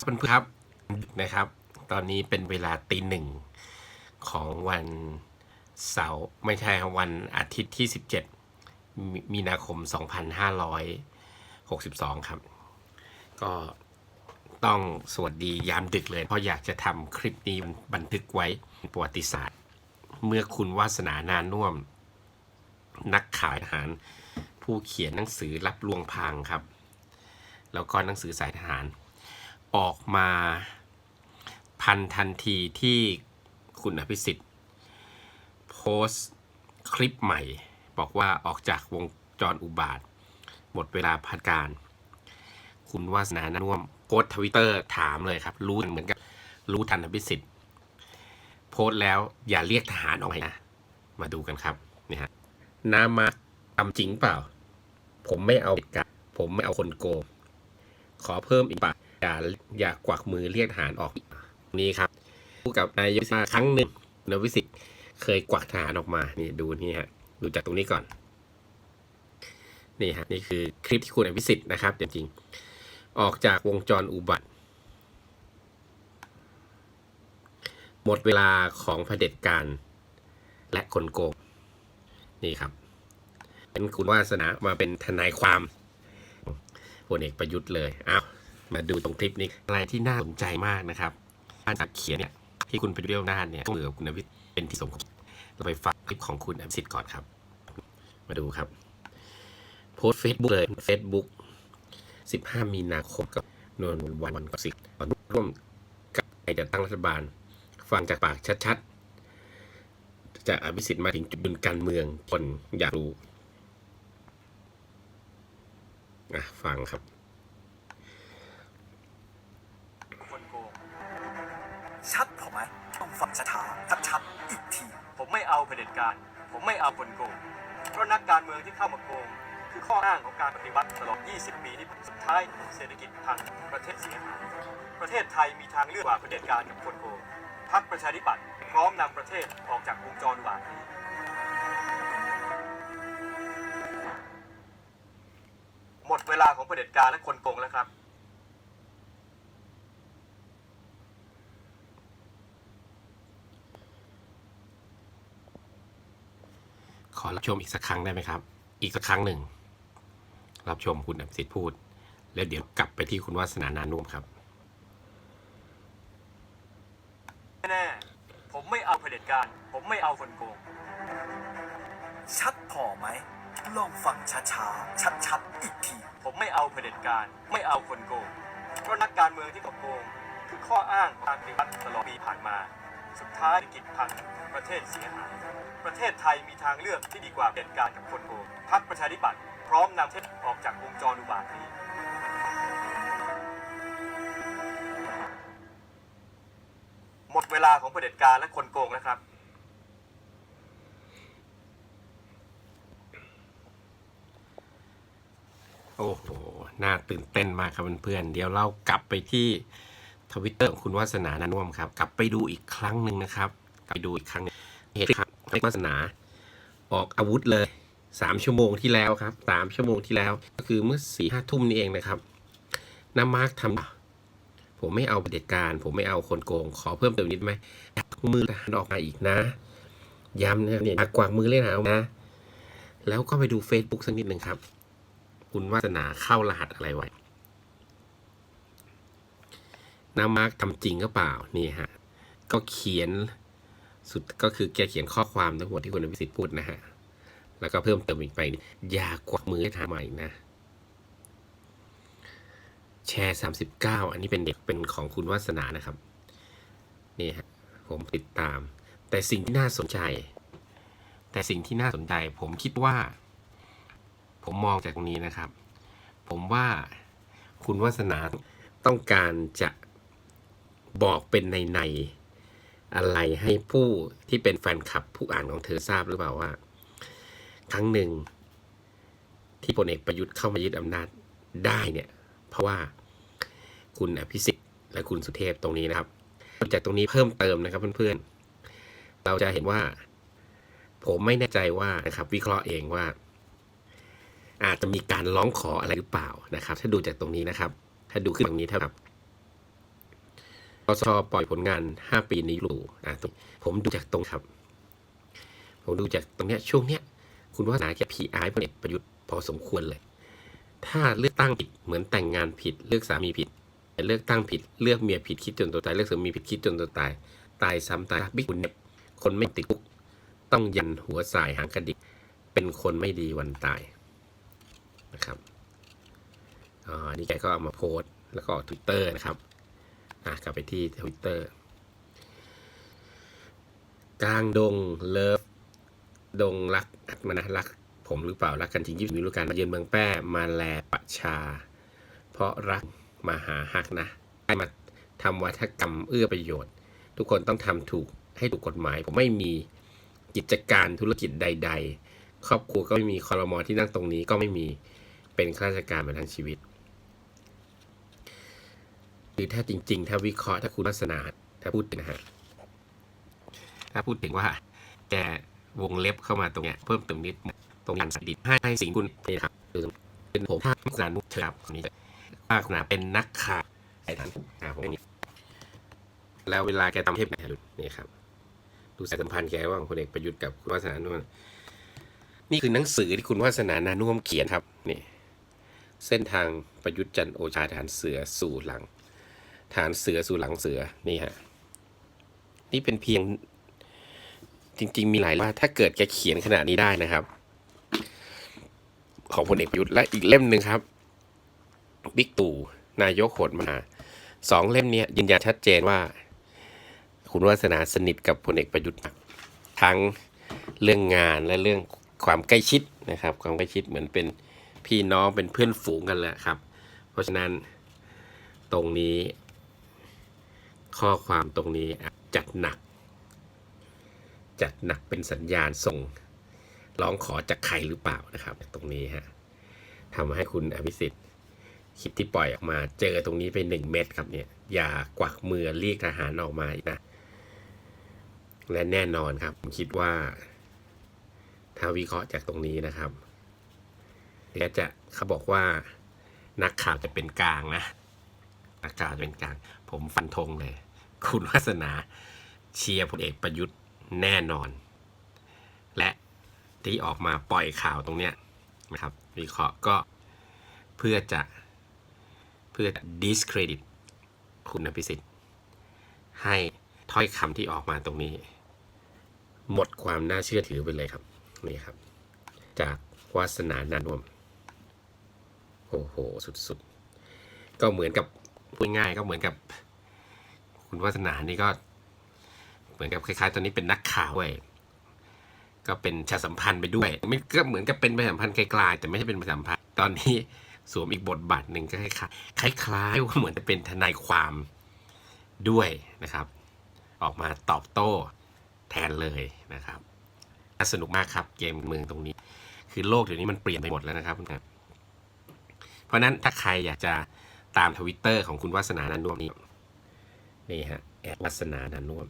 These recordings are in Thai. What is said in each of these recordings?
เพื่อนครับนะครับ ตอนนี้เป็นเวลาตีหนึ่งของวันเสาร์ไม่ใช่วันอาทิตย์ที่ 17 มีมีนาคม 2562 ครับ ก็ต้องสวัสดียามดึกเลย เพราะอยากจะทำคลิปนี้บันทึกไว้เป็นประวัติศาสตร์ เมื่อคุณวาสนานานุ่วมนักขายอาหาร ผู้เขียนหนังสือรับลวงพางครับ แล้วก็หนังสือสายทหาร ออกมาพันทันทีที่คุณอภิสิทธิ์ โพสต์คลิปใหม่ บอกว่าออกจากวงจรอุบาท หมดเวลาพักการ คุณวาสนานานุ่วมโพสทวิตเตอร์ถามเลยครับ รู้เหมือนกับรู้ทันอภิสิทธิ์ โพสต์แล้วอย่าเรียกทหารออกมานะ มาดูกันครับนี่ฮะนามาทำจริงเปล่า ผมไม่เอาเด็กกะผมไม่เอาคนโกงขอเพิ่มอีกปะ อย่าอย่ากวักมือเรียกทหารออกนี่ครับพูดกับนายกมาครั้งหนึ่งนายวิสิทธิ์เคยกวักทหารออกมานี่ดูนี่ฮะดูจากตรงนี้ก่อนนี่ฮะนี่คือคลิปที่คุณอภิสิทธิ์นะครับจริงๆออกจากวงจรอุบัติ หมดเวลาของเผด็จการและคนโกงนี่ครับ เป็นคุณวาสนามาเป็นทนายความพลเอกประยุทธ์เลยอ้าว มาดูตรงคลิปนี้อะไรที่น่าสนใจมากนะครับการจากเขียนเนี่ยที่คุณประยุทธ์เรียวหน้าเนี่ยก็เหมือนคุณอภิสิทย์เป็นที่สมคบเราไปฟังคลิปของคุณอภิสิทธิ์ก่อนครับ มาดูครับ โพสเฟซบุ๊กเลยเฟซบุ๊ก15 มีนาคมกับนวลวันวันกับสิทธิ์ร่วมกับไอจะตั้งรัฐบาล ฟังจากปากชัดๆ จากอภิสิทธิ์มาถึงจุดยืนการเมืองคนอยากรู้ อะ ฟังครับ ต้องฟังช้าๆชัดๆอีกที ผมไม่เอาเผด็จการ ผมไม่เอาคนโกง เพราะนักการเมืองที่เข้ามาโกง คือข้ออ้างของการปฏิวัติตลอด 20 ปีที่สุดท้ายเศรษฐกิจพังประเทศเสียหายประเทศไทยมีทางเลือกกว่าเผด็จการกับคนโกงพรรคประชาธิปัตย์พร้อมนำประเทศออกจากวงจรอุบานี้หมดเวลาของเผด็จการและคนโกงแล้วครับ ขอรับชมอีกสักครั้งได้ไหมครับ อีกสักครั้งหนึ่ง รับชมคุณอภิสิทธิ์พูด แล้วเดี๋ยวกลับไปที่คุณวาสนานานุ่มครับ แน่ๆผมไม่เอาเผด็จการ ผมไม่เอาคนโกง ชัดพอไหม ลองฟังช้าๆ ชัดๆ อีกที ผมไม่เอาเผด็จการ ไม่เอาคนโกง เพราะนักการเมืองที่โกง คือข้ออ้างการปฏิวัติตลอดปีผ่านมา สุดท้ายเศรษฐกิจพังประเทศเสียหาย ประเทศไทยมีทางเลือกที่ดีกว่าเด็จการกับคนโกงพรรคประชาธิปัตย์พร้อมนำเทศออกจากวงจรอุบาทนี้หมดเวลาของเผด็จการและคนโกงแล้วครับ โอ้โห น่าตื่นเต้นมากครับเพื่อนๆ เดี๋ยวเรากลับไปที่ทวิตเตอร์ของคุณวาสนานานุ่มครับ กลับไปดูอีกครั้งหนึ่งนะครับ กลับไปดูอีกครั้งหนึ่งเหตุครับ วาสนา ออกอาวุธเลยสามชั่วโมงที่แล้วครับสามชั่วโมงที่แล้ว ก็คือเมื่อสี่ห้าทุ่มนี่เองนะครับน้ำมาร์กทำผมไม่เอาเด็จการ ผมไม่เอาคนโกง ขอเพิ่มเติมนิดไหมมือทหารออกมาอีกนะ ย้ำนะเนี่ยกวางมือเล่นหานะ แล้วก็ไปดู Facebook สักนิดหนึ่งครับ คุณวาสนาเข้ารหัสอะไรไว้น้ำมาร์กทำจริงก็เปล่านี่ฮะก็เขียน สุดก็คือแกเขียนข้อความทั้งหมดที่คุณอภิสิทธิ์พูดนะฮะ แล้วก็เพิ่มเติมอีกไปอย่ากวักมือให้ทำใหม่นะ แชร์39อันนี้เป็นเด็กเป็นของคุณวาสนานะครับ นี่ฮะ ผมติดตาม แต่สิ่งที่น่าสนใจ แต่สิ่งที่น่าสนใจ ผมคิดว่า ผมมองจากตรงนี้นะครับ ผมว่าคุณวาสนาต้องการจะบอกเป็นในใน อะไรให้ผู้ที่เป็นแฟนคลับผู้อ่านของเธอทราบหรือเปล่าว่า ครั้งหนึ่ง ที่พลเอกประยุทธ์เข้ามายึดอำนาจได้เนี่ย เพราะว่าคุณอภิสิทธิ์และคุณสุเทพตรงนี้นะครับ จากตรงนี้เพิ่มเติมนะครับเพื่อนๆ เราจะเห็นว่า ผมไม่แน่ใจว่านะครับ วิเคราะห์เองว่า อาจจะมีการร้องขออะไรหรือเปล่านะครับ ถ้าดูจากตรงนี้นะครับ ถ้าดูขึ้นตรงนี้เท่ากับ สชปล่อยผลงาน 5 ปีนี้รูอะผมดูจากตรงครับ ผมดูจากตรงเนี้ยช่วงเนี้ย คุณวาสนาแกพีไอพลเอกประยุทธ์พอสมควรเลย ถ้าเลือกตั้งผิดเหมือนแต่งงานผิด เลือกสามีผิด เลือกตั้งผิด เลือกเมียผิดคิดจนตัวตาย เลือกสามีผิดคิดจนตัวตาย ตายซ้ำตายบิ๊กคุณเนี่ยคนไม่ติดคุกต้องยันหัวสายหางกระดิกเป็นคนไม่ดีวันตายนะครับอ่านี่แกก็เอามาโพสต์แล้วก็ทวิตเตอร์นะครับ อะกลับไปที่ทวิตเตอร์กลางดงเลิฟดงรักอัตมานะรักผมหรือเปล่ารักกันจริงยี่สิบมีรู้กันมาเยือนเมืองแป้มาแลประชา เพราะรักมาหาฮักนะให้มาทำวัฒกรรมเอื้อประโยชน์ ทุกคนต้องทำถูกให้ถูกกฎหมาย ผมไม่มีกิจการธุรกิจใด ๆ ครอบครัวก็ไม่มีคอรมอที่นั่งตรงนี้ก็ไม่มีเป็นข้าราชการมาทั้งชีวิต หรือถ้าจริง ๆ ถ้าวิเคราะห์ถ้าคุณลักษณะถ้าพูดถึงนะฮะถ้าพูดถึงว่าแกวงเล็บเข้ามาตรงเนี้ยเพิ่มเติมนิดตรงยันสดิตให้ให้สิ่งคุณนี่ครับคือเป็นผมถ้าคุณนุเชิญคนนี้ว่าคุณนาเป็นนักข่าวไอ้ท่านอ่าผมนี่แล้วเวลาแกทำเทปไหนนี่ครับ ดูสายสัมพันธ์แกว่างพลเอกประยุทธ์กับคุณวาสนานุ่มนี่คือหนังสือที่คุณวาสนานานุ่มเขียนครับนี่เส้นทางประยุทธ์จันทร์โอชาฐานเสือสู่หลัง ฐานเสือสู่หลังเสือนี่ฮะนี่เป็นเพียงจริง ๆ มีหลายว่าถ้าเกิดแกเขียนขนาดนี้ได้นะครับ ของพลเอกประยุทธ์และอีกเล่มหนึ่งครับบิ๊กตู่นายกโหดมาสองเล่มนี้ยืนยันชัดเจนว่า คุณวาสนาสนิทกับพลเอกประยุทธ์ทั้งเรื่องงานและเรื่องความใกล้ชิดนะครับ ความใกล้ชิดเหมือนเป็นพี่น้องเป็นเพื่อนฝูงกันแหละครับ เพราะฉะนั้นตรงนี้ ข้อความตรงนี้จัดหนัก จัดหนักเป็นสัญญาณส่งร้องขอจากใครหรือเปล่านะครับ ตรงนี้ฮะทำให้คุณอภิสิทธิ์คลิปที่ปล่อยออกมา เจอตรงนี้ไปหนึ่งเม็ดครับเนี่ย อย่ากวักมือเรียกทหารออกมาอีกนะ และแน่นอนครับ ผมคิดว่า ถ้าวิเคราะห์จากตรงนี้นะครับเดี๋ยวจะเขาบอกว่านักข่าวจะเป็นกลางนะนักข่าวจะเป็นกลาง ผมฟันธงเลย คุณวาสนาเชียร์พลเอกประยุทธ์แน่นอน และที่ออกมาปล่อยข่าวตรงเนี้ยนะครับวิเคราะห์ก็เพื่อจะเพื่อ discredit คุณอภิสิทธิ์ ให้ถ้อยคำที่ออกมาตรงนี้ หมดความน่าเชื่อถือไปเลยครับ นี่ครับ จากวาสนานานวมโอ้โห สุดๆ ก็เหมือนกับพูดง่ายก็เหมือนกับ คุณวาสนานี่ก็ เหมือนกับคล้ายๆ ตอนนี้เป็นนักข่าวเว้ยก็เป็นชาสัมพันธ์ไปด้วยไม่ก็เหมือนกับเป็นประชาสัมพันธ์ไกลๆแต่ไม่ใช่เป็นประชาสัมพันธ์ตอนนี้สวมอีกบทบาทหนึ่งก็คล้ายๆคล้ายๆว่าเหมือนจะเป็นทนายความด้วยนะครับ ออกมาตอบโต้แทนเลยนะครับน่าสนุกมากครับเกมเมืองตรงนี้ คือโลกเดี๋ยวนี้มันเปลี่ยนไปหมดแล้วนะครับเพราะนั้นถ้าใครอยากจะตามทวิตเตอร์ของคุณวัสนานันนุ่วมนี่ นี่ฮะแอดวัสนานันนุ่วม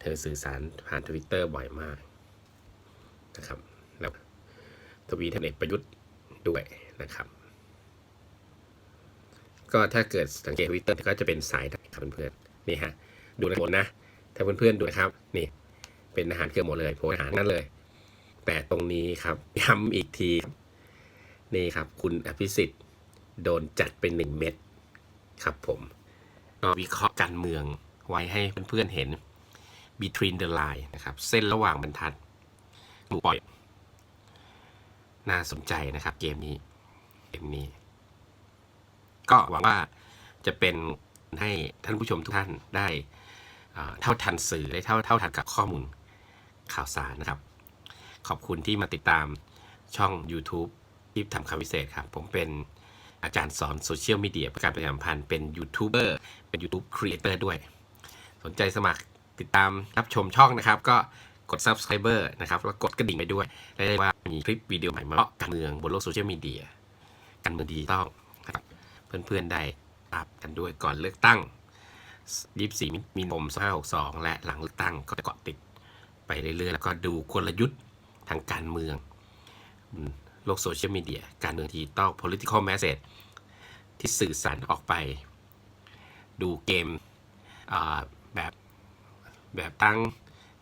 เธอสื่อสารผ่านทวิตเตอร์บ่อยมากนะครับแล้วทวีทนเอกประยุทธ์ด้วยนะครับ ก็ถ้าเกิดสังเกตทวิตเตอร์ก็จะเป็นสายครับเพื่อนๆนี่ฮะดูในโพสนะ ถ้าเพื่อนๆดูนะครับ นี่ เป็นอาหารเกือบหมดเลยโพสอาหารนั่นเลย แต่ตรงนี้ครับย้ำอีกที นี่ครับ คุณอภิสิทธิ์ โดนจัดเป็นหนึ่งเม็ดครับผม ก็วิเคราะห์การเมืองไว้ให้เพื่อนๆเห็น between the line นะครับ เส้นระหว่างบรรทัดหมูปล่อย น่าสนใจนะครับเกมนี้ เกมนี้ ก็หวังว่าจะเป็นให้ท่านผู้ชมทุกท่านได้เท่าทันสื่อได้เท่าเท่าทันกับข้อมูลข่าวสารนะครับ ขอบคุณที่มาติดตามช่อง YouTube ที่ทำคำพิเศษครับ ผมเป็น อาจารย์สอนโซเชียลมีเดียการประชาสัมพันธ์เป็นยูทูบเบอร์เป็น YouTube Creator ด้วย สนใจสมัครติดตามรับชมช่องนะครับ ก็กด Subscriber นะครับ แล้วกดกระดิ่งไปด้วยได้ว่ามีคลิปวิดีโอใหม่มาเลาะการเมืองบนโลกโซเชียลมีเดียการเมืองดิจิตอลนะครับเพื่อนๆได้ตามกันด้วยก่อนเลือกตั้ง 24 มีนม2562 และหลังเลือกตั้งก็จะเกาะติดไปเรื่อยๆ แล้วก็ดูกลยุทธ์ทางการเมือง โลกโซเชียลมีเดีย การเมืองดิจิตอล political message ที่สื่อสารออกไป ดูเกมแบบแบบตั้ง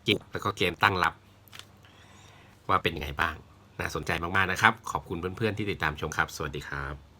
เกมแล้วก็เกมตั้งรับ ว่าเป็นยังไงบ้าง น่าสนใจมาก ๆ นะครับ ขอบคุณเพื่อน ๆ ที่ติดตามชมครับ สวัสดีครับ